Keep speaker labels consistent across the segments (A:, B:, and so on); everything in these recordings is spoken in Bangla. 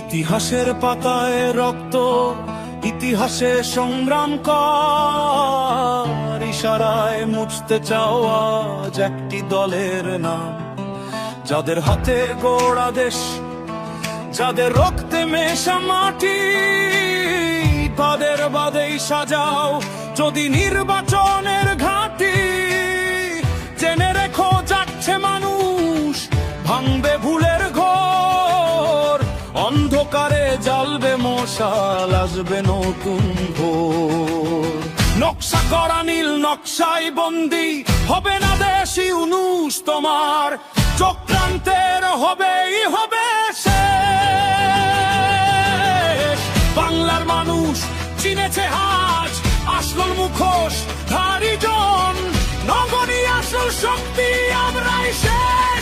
A: ইতিহাসের পাতায় রক্ত, ইতিহাসে সংগ্রাম কর। ইশারায় মুছতে চাও আজ একটি দলের নাম। যাদের হাতে গোড়া দেশ, যাদের রক্তে মেশা মাটি তাদের বাদেই সাজাও যদি নির্বাচনের ঘাটি। জেনে রেখো যাচ্ছে মানুষ, ভাঙবে ভুলের ঘোর আসবে নতুন ভোর। নকশা করা নীল নকশাই বন্দি, হবে না দেশি উনুস তোমার। চক্রান্তের হবেই হবে শেষ। বাংলার মানুষ চিনেছে আজ আসল মুখোশ ধারি জন। নগরী আসল শক্তি আমরাই শেষ।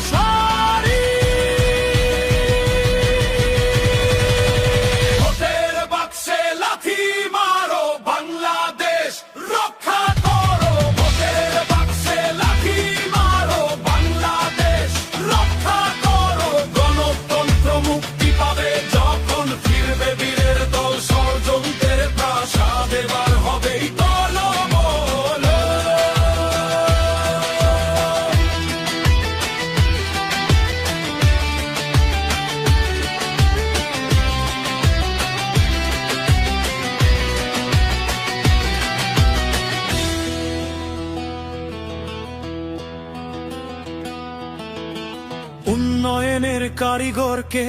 A: উন্নয়নের কারিগরকে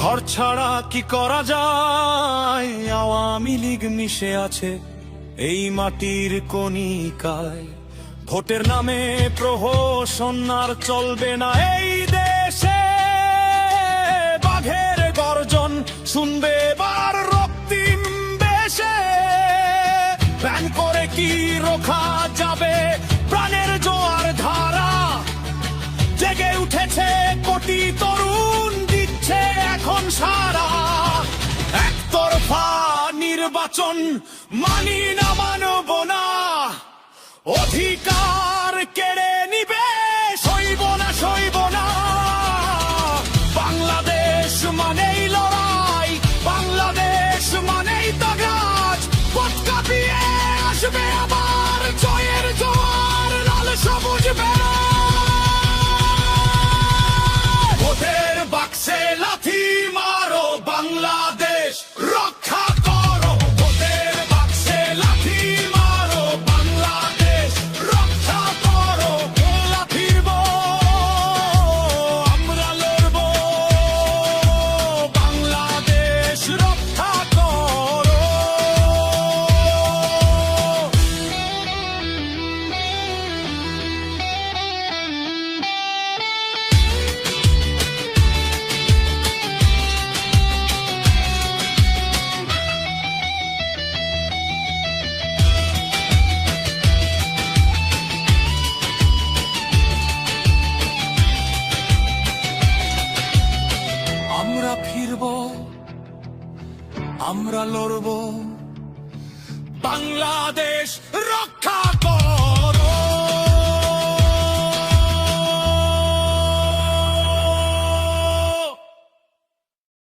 A: ঘর ছাড়া কি করা যায়? আওয়ামী লীগ মিশে আছে এই মাটির কণিকায়। ভোটের নামে প্রহসন আর চলবে না এই দেশে। বাঘের গর্জন শুনবে বার রক্তিম বেশে ব্যান করে কি রোখা যাবে? প্রাণের জোয়ার সারা একতরফা নির্বাচন মানি না মানব না। অধিকার কেড়ে নিবে আমরা লড়ব বাংলাদেশ রক্ষা